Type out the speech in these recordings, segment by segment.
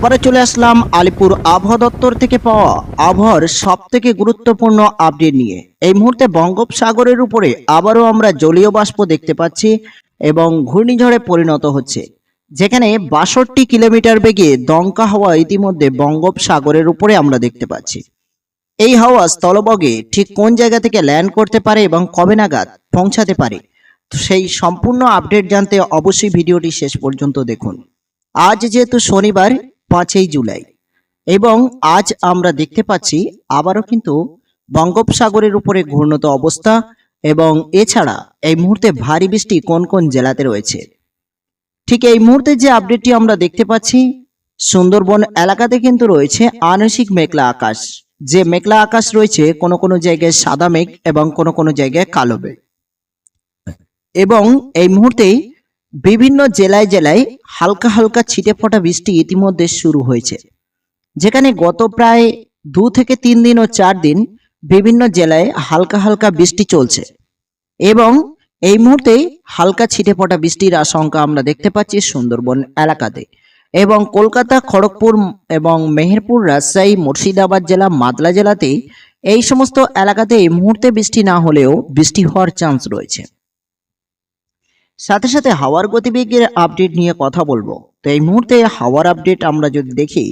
একবারে চলে আসলাম আলিপুর আবহাওয়া দপ্তর থেকে পাওয়া আবহাওয়ার সব থেকে গুরুত্বপূর্ণ আপডেট নিয়ে। এই মুহূর্তে বঙ্গোপসাগরের উপরে আবারও আমরা জলীয় বাষ্প দেখতে পাচ্ছি এবং ঘূর্ণিঝড়ে পরিণত হচ্ছে। যেখানে বাষট্টি কিলোমিটার বেগে দমকা হাওয়া ইতিমধ্যে বঙ্গোপসাগরের উপরে আমরা দেখতে পাচ্ছি। এই হাওয়া স্থলবগে ঠিক কোন জায়গা থেকে ল্যান্ড করতে পারে এবং কবে নাগাদ পৌঁছাতে পারে, সেই সম্পূর্ণ আপডেট জানতে অবশ্যই ভিডিওটি শেষ পর্যন্ত দেখুন। আজ যেহেতু শনিবার পাঁচই জুলাই। এবং আজ আমরা দেখতে পাচ্ছি আবারও কিন্তু বঙ্গোপসাগরের উপরে ঘূর্ণত অবস্থা এবং এছাড়া এই মুহূর্তে ভারী বৃষ্টি কোন কোন জেলাতে রয়েছে। ঠিক এই মুহূর্তে যে আপডেটটি আমরা দেখতে পাচ্ছি, সুন্দরবন এলাকাতে কিন্তু রয়েছে আংশিক মেঘলা আকাশ। যে মেঘলা আকাশ রয়েছে, কোনো কোনো জায়গায় সাদা মেঘ এবং কোনো কোনো জায়গায় কালো মেঘ। এবং এই মুহূর্তেই বিভিন্ন জেলায় জেলায় হালকা হালকা ছিটে ফোটা বৃষ্টি ইতিমধ্যে শুরু হয়েছে। যেখানে গত প্রায় দু থেকে তিন দিন ও চার দিন বিভিন্ন জেলায় হালকা হালকা বৃষ্টি চলছে এবং এই মুহূর্তে হালকা ছিটে ফোটা বৃষ্টির আশঙ্কা আমরা দেখতে পাচ্ছি সুন্দরবন এলাকাতে এবং কলকাতা, খড়গপুর এবং মেহেরপুর, রাজশাহী, মুর্শিদাবাদ জেলা, মাদলা জেলাতে এই সমস্ত এলাকাতে এই মুহূর্তে বৃষ্টি না হলেও বৃষ্টি হওয়ার চান্স রয়েছে। সাথে সাথে হাওয়ার গতিবেগের আপডেট নিয়ে কথা বলব। তো এই মুহূর্তে হাওয়ার আপডেট আমরা যদি দেখি,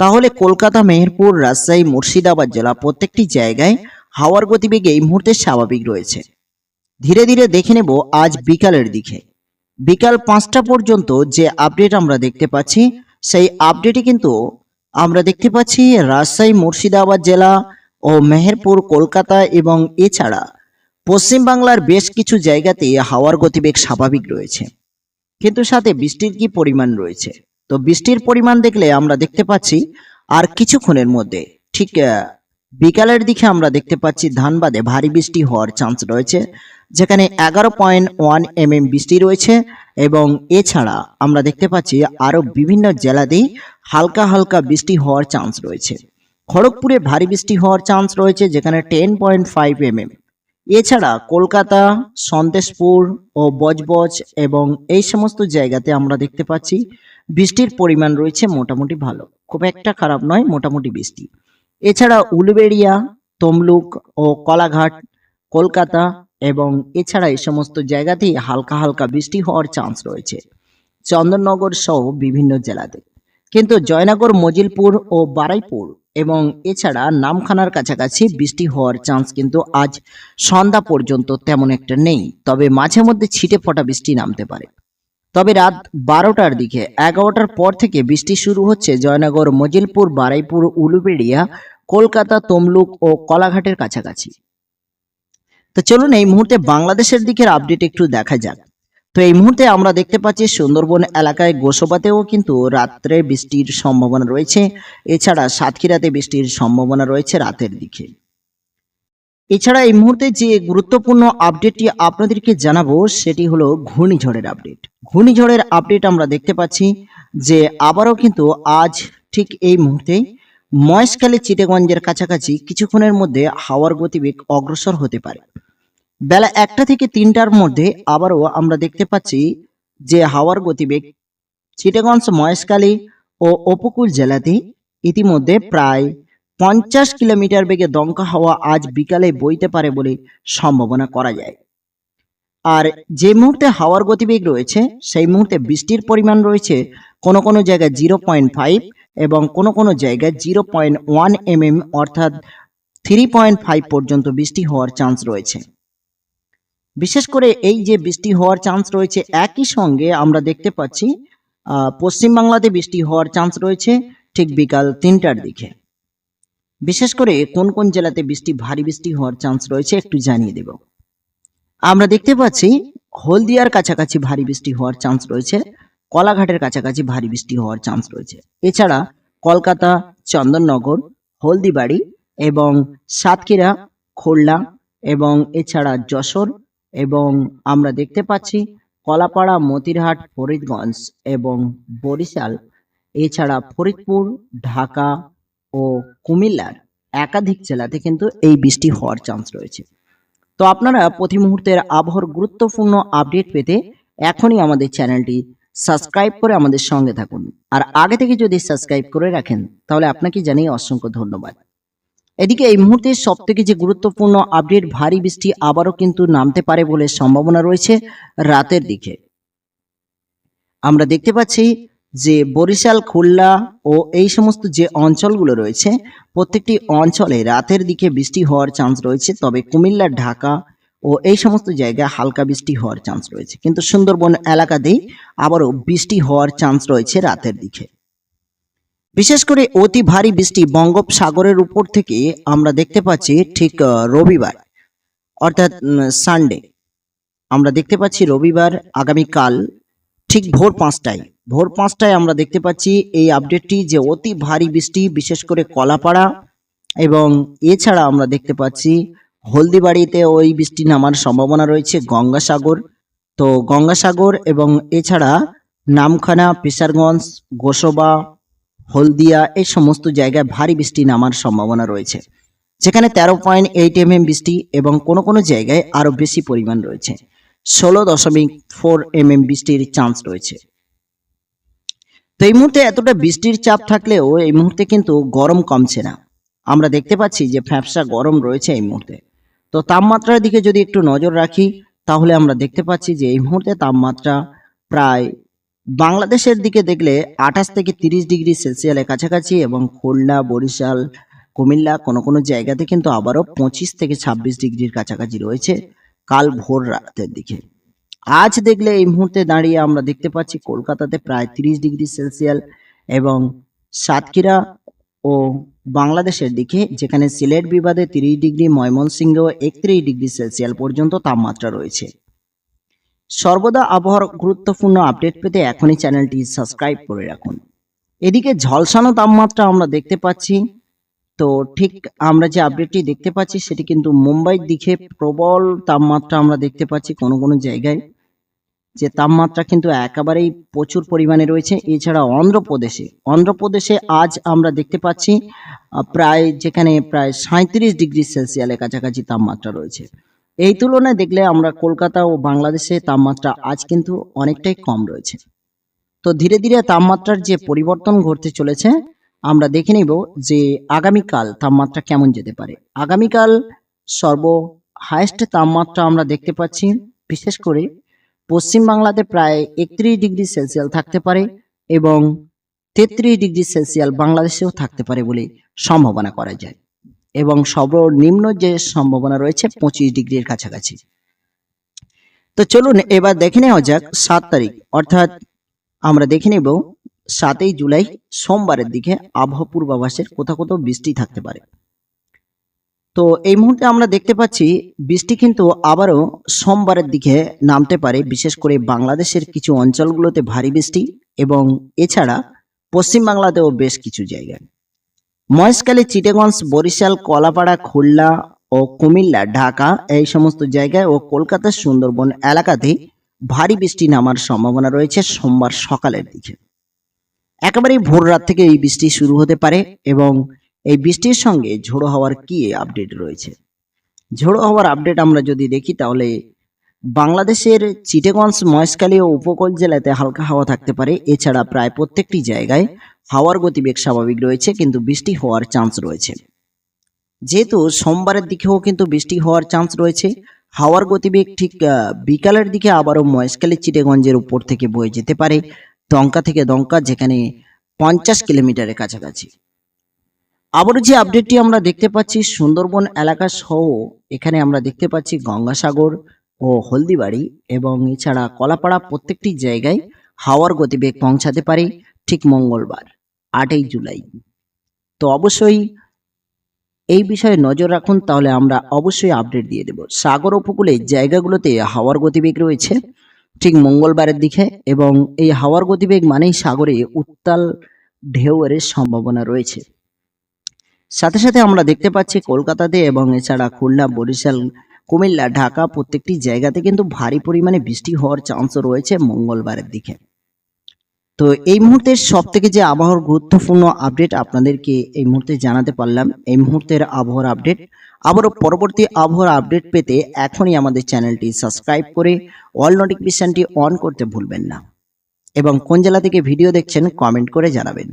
তাহলে কলকাতা, মেহেরপুর, রাজশাহী, মুর্শিদাবাদ জেলা প্রত্যেকটি জায়গায় হাওয়ার গতিবেগ এই মুহূর্তে স্বাভাবিক রয়েছে। ধীরে ধীরে দেখে নেব আজ বিকালের দিকে। বিকাল পাঁচটা পর্যন্ত যে আপডেট আমরা দেখতে পাচ্ছি, সেই আপডেটে কিন্তু আমরা দেখতে পাচ্ছি রাজশাহী, মুর্শিদাবাদ জেলা ও মেহেরপুর, কলকাতা এবং এছাড়া পশ্চিমবাংলার বেশ কিছু জায়গাতে হাওয়ার গতিবেগ স্বাভাবিক রয়েছে। কিন্তু সাথে বৃষ্টির কি পরিমাণ রয়েছে? তো বৃষ্টির পরিমাণ দেখলে আমরা দেখতে পাচ্ছি, আর কিছুক্ষণের মধ্যে, ঠিক বিকালের দিকে আমরা দেখতে পাচ্ছি ধানবাদে ভারী বৃষ্টি হওয়ার চান্স রয়েছে, যেখানে এগারো পয়েন্ট ওয়ান এম এম বৃষ্টি রয়েছে এবং এছাড়া আমরা দেখতে পাচ্ছি আরও বিভিন্ন জেলাতেই হালকা হালকা বৃষ্টি হওয়ার চান্স রয়েছে। খড়গপুরে ভারী বৃষ্টি হওয়ার চান্স রয়েছে, যেখানে ten point five M M এছাড়া কলকাতা সন্দেশপুর ও বজবজ এবং এই সমস্ত জায়গাতে আমরা দেখতে পাচ্ছি বৃষ্টির পরিমাণ রয়েছে মোটামুটি ভালো। খুব একটা খারাপ নয়, মোটামুটি বৃষ্টি। এছাড়া উলুবেড়িয়া, তমলুক ও কলাঘাট, কলকাতা এবং এছাড়া এই সমস্ত জায়গাতেই হালকা হালকা বৃষ্টি হওয়ার চান্স রয়েছে। চন্দননগর সহ বিভিন্ন জেলাতে। কিন্তু জয়নগর, মজিলপুর ও বারাইপুর এবং এছাড়া নামখানার কাছাকাছি বৃষ্টি হওয়ার চান্স কিন্তু আজ সন্ধ্যা পর্যন্ত তেমন একটা নেই। তবে মাঝে মধ্যে ছিটে ফোটা বৃষ্টি নামতে পারে। তবে রাত বারোটার দিকে এগারোটার পর থেকে বৃষ্টি শুরু হচ্ছে জয়নগর, মজিলপুর, বারাইপুর, উলুবেড়িয়া, কলকাতা, তমলুক ও কলাঘাটের কাছাকাছি। তো চলুন এই মুহূর্তে বাংলাদেশের দিকের আপডেট একটু দেখা যাক। তো এই মুহূর্তে আমরা দেখতে পাচ্ছি সুন্দরবন এলাকায় গোসবাতেও কিন্তু রাত্রে বৃষ্টির সম্ভাবনা রয়েছে। এছাড়া সাতক্ষীরাতে বৃষ্টির সম্ভাবনা রয়েছে রাতের দিকে। এছাড়া এই মুহূর্তে যে গুরুত্বপূর্ণ আপডেটটি আপনাদেরকে জানাব, সেটি হলো ঘূর্ণিঝড়ের আপডেট। ঘূর্ণিঝড়ের আপডেট আমরা দেখতে পাচ্ছি যে আবারও কিন্তু আজ ঠিক এই মুহূর্তে মহেশখালী চিটেগঞ্জের কাছাকাছি কিছুক্ষণের মধ্যে হাওয়ার গতিবেগ অগ্রসর হতে পারে। বেলা একটা থেকে তিনটার মধ্যে আবারও আমরা দেখতে পাচ্ছি যে হাওয়ার গতিবেগ চিটেগঞ্জ, মহেশখালী ও উপকূল জেলাতে ইতিমধ্যে প্রায় পঞ্চাশ কিলোমিটার বেগে দমকা হাওয়া আজ বিকালে বইতে পারে বলে সম্ভাবনা করা যায়। আর যে মুহূর্তে হাওয়ার গতিবেগ রয়েছে, সেই মুহূর্তে বৃষ্টির পরিমাণ রয়েছে কোনো কোনো জায়গায় জিরো পয়েন্ট ফাইভ এবং কোনো কোনো জায়গায় zero point one M M অর্থাৎ থ্রি পয়েন্ট ফাইভ পর্যন্ত বৃষ্টি হওয়ার চান্স রয়েছে। বিশেষ করে এই যে বৃষ্টি হওয়ার চান্স রয়েছে, একই সঙ্গে আমরা দেখতে পাচ্ছি পশ্চিমবাংলাতে বৃষ্টি হওয়ার চান্স রয়েছে ঠিক বিকাল তিনটার দিকে। বিশেষ করে কোন কোন জেলাতে বৃষ্টি, ভারী বৃষ্টি হওয়ার চান্স রয়েছে একটু জানিয়ে দেব। আমরা দেখতে পাচ্ছি, হলদিয়ার কাছাকাছি ভারী বৃষ্টি হওয়ার চান্স রয়েছে, কলাঘাটের কাছাকাছি ভারী বৃষ্টি হওয়ার চান্স রয়েছে। এছাড়া কলকাতা, চন্দননগর, হলদিবাড়ি এবং সাতক্ষীরা, খুলনা এবং এছাড়া যশোর এবং আমরা দেখতে পাচ্ছি কলাপাড়া, মতিরহাট, ফরিদগঞ্জ এবং বরিশাল, এছাড়া ফরিদপুর, ঢাকা ও কুমিল্লার একাধিক জেলাতে কিন্তু এই বৃষ্টি হওয়ার চান্স রয়েছে। তো আপনারা প্রতি মুহূর্তের আবহাওয়ার গুরুত্বপূর্ণ আপডেট পেতে এখনই আমাদের চ্যানেলটি সাবস্ক্রাইব করে আমাদের সঙ্গে থাকুন। আর আগে থেকে যদি সাবস্ক্রাইব করে রাখেন, তাহলে আপনাকে জানিয়ে অসংখ্য ধন্যবাদ। এদিকে এই মুহূর্তে সব থেকে যে গুরুত্বপূর্ণ আপডেট ভারী বৃষ্টি আবারও কিন্তু নামতে পারে বলে সম্ভাবনা রয়েছে রাতের দিকে। আমরা দেখতে পাচ্ছি যে বরিশাল, খুলনা ও এই সমস্ত যে অঞ্চলগুলো রয়েছে, প্রত্যেকটি অঞ্চলে রাতের দিকে বৃষ্টি হওয়ার চান্স রয়েছে, তবে কুমিল্লা, ঢাকা ও এই সমস্ত জায়গায় হালকা বৃষ্টি হওয়ার চান্স রয়েছে। কিন্তু সুন্দরবন এলাকাতেই আবারও বৃষ্টি হওয়ার চান্স রয়েছে রাতের দিকে। বিশেষ করে অতি ভারী বৃষ্টি বঙ্গোপসাগরের উপর থেকে আমরা দেখতে পাচ্ছি ঠিক রবিবার, অর্থাৎ সানডে আমরা দেখতে পাচ্ছি রবিবার আগামীকাল ঠিক ভোর পাঁচটায়। ভোর পাঁচটায় আমরা দেখতে পাচ্ছি এই আপডেটটি যে অতি ভারী বৃষ্টি, বিশেষ করে কলাপাড়া এবং এছাড়া আমরা দেখতে পাচ্ছি হলদিবাড়িতে ওই বৃষ্টি নামার সম্ভাবনা রয়েছে গঙ্গাসাগর। তো গঙ্গাসাগর এবং এছাড়া নামখানা পিসারগঞ্জ গোসবা হলদিয়া, এই সমস্ত জায়গায় ভারী বৃষ্টি নামার সম্ভাবনা রয়েছে। যেখানে তেরো পয়েন্ট এইট এম এম বৃষ্টি এবং কোনো কোনো জায়গায় আরও বেশি পরিমাণ রয়েছে। ষোলো দশমিক ফোর এম এম বৃষ্টির চান্স রয়েছে। তো এই মুহূর্তে এতটা বৃষ্টির চাপ থাকলেও এই মুহূর্তে কিন্তু গরম কমছে না। আমরা দেখতে পাচ্ছি যে ফ্যাপসা গরম রয়েছে এই মুহূর্তে। তো তাপমাত্রার দিকে যদি একটু নজর রাখি, তাহলে আমরা দেখতে পাচ্ছি যে এই মুহূর্তে তাপমাত্রা প্রায় বাংলাদেশের দিকে দেখলে আঠাশ থেকে তিরিশ ডিগ্রি সেলসিয়ালের কাছাকাছি এবং খুলনা, বরিশাল, কুমিল্লা কোনো কোনো জায়গাতে কিন্তু আবারও পঁচিশ থেকে ছাব্বিশ ডিগ্রির কাছাকাছি রয়েছে কাল ভোর রাতের দিকে। আজ দেখলে এই মুহূর্তে দাঁড়িয়ে আমরা দেখতে পাচ্ছি কলকাতাতে প্রায় তিরিশ ডিগ্রি সেলসিয়াল এবং সাতক্ষীরা ও বাংলাদেশের দিকে, যেখানে সিলেট বিবাদে তিরিশ ডিগ্রি, ময়মনসিংহ একত্রিশ ডিগ্রি সেলসিয়াল পর্যন্ত তাপমাত্রা রয়েছে। সর্বদা আবহাওয়ার গুরুত্বপূর্ণ আপডেট পেতে এখনই চ্যানেলটি সাবস্ক্রাইব করে রাখুন। এদিকে ঝলসানো তাপমাত্রা আমরা দেখতে পাচ্ছি। তো ঠিক আমরা যে আপডেটটি দেখতে পাচ্ছি, সেটি কিন্তু মুম্বাইয়ের দিকে প্রবল তাপমাত্রা আমরা দেখতে পাচ্ছি কোনো কোনো জায়গায়। যে তাপমাত্রা কিন্তু একেবারেই প্রচুর পরিমাণে রয়েছে। এছাড়া অন্ধ্রপ্রদেশে অন্ধ্রপ্রদেশে আজ আমরা দেখতে পাচ্ছি প্রায় যেখানে প্রায় সাঁত্রিশ ডিগ্রি সেলসিয়ালের কাছাকাছি তাপমাত্রা রয়েছে। এই তুলনায় দেখলে আমরা কলকাতা ও বাংলাদেশে তাপমাত্রা আজ কিন্তু অনেকটাই কম রয়েছে। তো ধীরে ধীরে তাপমাত্রার যে পরিবর্তন ঘটতে চলেছে, আমরা দেখে নিব যে আগামীকাল তাপমাত্রা কেমন যেতে পারে। আগামীকাল সর্ব হায়েস্ট তাপমাত্রা আমরা দেখতে পাচ্ছি, বিশেষ করে পশ্চিম বাংলাতে প্রায় একত্রিশ ডিগ্রি সেলসিয়াল থাকতে পারে এবং তেত্রিশ ডিগ্রি সেলসিয়াল বাংলাদেশেও থাকতে পারে বলে সম্ভাবনা করা যায়। এবং সর্বনিম্ন যে সম্ভাবনা রয়েছে, পঁচিশ ডিগ্রির কাছাকাছি। তো চলুন এবার দেখে নেওয়া যাক সাত তারিখ। অর্থাৎ আমরা দেখে নেব সাতই জুলাই, সোমবারের দিকে আবহাওয়া পূর্বাভাসের কোথাও কোথাও বৃষ্টি থাকতে পারে। তো এই মুহূর্তে আমরা দেখতে পাচ্ছি বৃষ্টি কিন্তু আবারও সোমবারের দিকে নামতে পারে, বিশেষ করে বাংলাদেশের কিছু অঞ্চলগুলোতে ভারী বৃষ্টি এবং এছাড়া পশ্চিম বাংলাতেও বেশ কিছু জায়গায়। মহেশখালী, চিটেগঞ্জ, বরিশাল, কলাপাড়া, খুলনা ও কুমিল্লা, ঢাকা এই সমস্ত জায়গায় ও কলকাতার সুন্দরবন এলাকাতে ভারী বৃষ্টি নামার সম্ভাবনা রয়েছে সোমবার সকালের দিকে। একেবারেই ভোর রাত থেকে এই বৃষ্টি শুরু হতে পারে এবং এই বৃষ্টির সঙ্গে ঝোড়ো হওয়ার কি আপডেট রয়েছে? ঝোড়ো হওয়ার আপডেট আমরা যদি দেখি তাহলে বাংলাদেশের চিটেগঞ্জ মহেশখালী ও উপকূল জেলাতে হালকা হাওয়া থাকতে পারে। এছাড়া প্রায় প্রত্যেকটি জায়গায় হাওয়ার গতিবেগ স্বাভাবিক রয়েছে, কিন্তু বৃষ্টি হওয়ার চান্স রয়েছে। যেহেতু সোমবারের দিকেও কিন্তু বৃষ্টি হওয়ার চান্স রয়েছে, হাওয়ার গতিবেগ ঠিক বিকালের দিকে আবারও মহেশখালী চিটেগঞ্জের উপর থেকে বয়ে যেতে পারে দঙ্কা থেকে দঙ্কা যেখানে পঞ্চাশ কিলোমিটারের কাছাকাছি। আবারও যে আপডেটটি আমরা দেখতে পাচ্ছি, সুন্দরবন এলাকা সহ এখানে আমরা দেখতে পাচ্ছি গঙ্গাসাগর ও হলদিবাড়ি এবং এছাড়া কলাপাড়া প্রত্যেকটি জায়গায় হাওয়ার গতিবেগ পৌঁছাতে পারে ঠিক মঙ্গলবার, আটই জুলাই। তো অবশ্যই এই বিষয়ে নজর রাখুন, তাহলে আমরা অবশ্যই আপডেট দিয়ে দেব। সাগর উপকূলে জায়গাগুলোতে হাওয়ার গতিবেগ রয়েছে ঠিক মঙ্গলবারের দিকে এবং এই হাওয়ার গতিবেগ মানেই সাগরে উত্তাল ঢেউয়ের সম্ভাবনা রয়েছে। সাথে সাথে আমরা দেখতে পাচ্ছি কলকাতাতে এবং এছাড়া খুলনা, বরিশাল কুমিল্লা, ঢাকা প্রত্যেকটি জায়গাতে কিন্তু ভারী পরিমাণে বৃষ্টি হওয়ার চান্স রয়েছে মঙ্গলবারের দিকে। তো এই মুহূর্তের সব থেকে যে আবহাওয়ার গুরুত্বপূর্ণ আপডেট আপনাদেরকে এই মুহূর্তে জানাতে পারলাম, এই মুহূর্তের আবহাওয়ার আপডেট আবারও পরবর্তী আবহাওয়ার আপডেট পেতে এখনই আমাদের চ্যানেলটি সাবস্ক্রাইব করে অল নোটিফিকেশনটি অন করতে ভুলবেন না। এবং কোন জেলা থেকে ভিডিও দেখছেন কমেন্ট করে জানাবেন।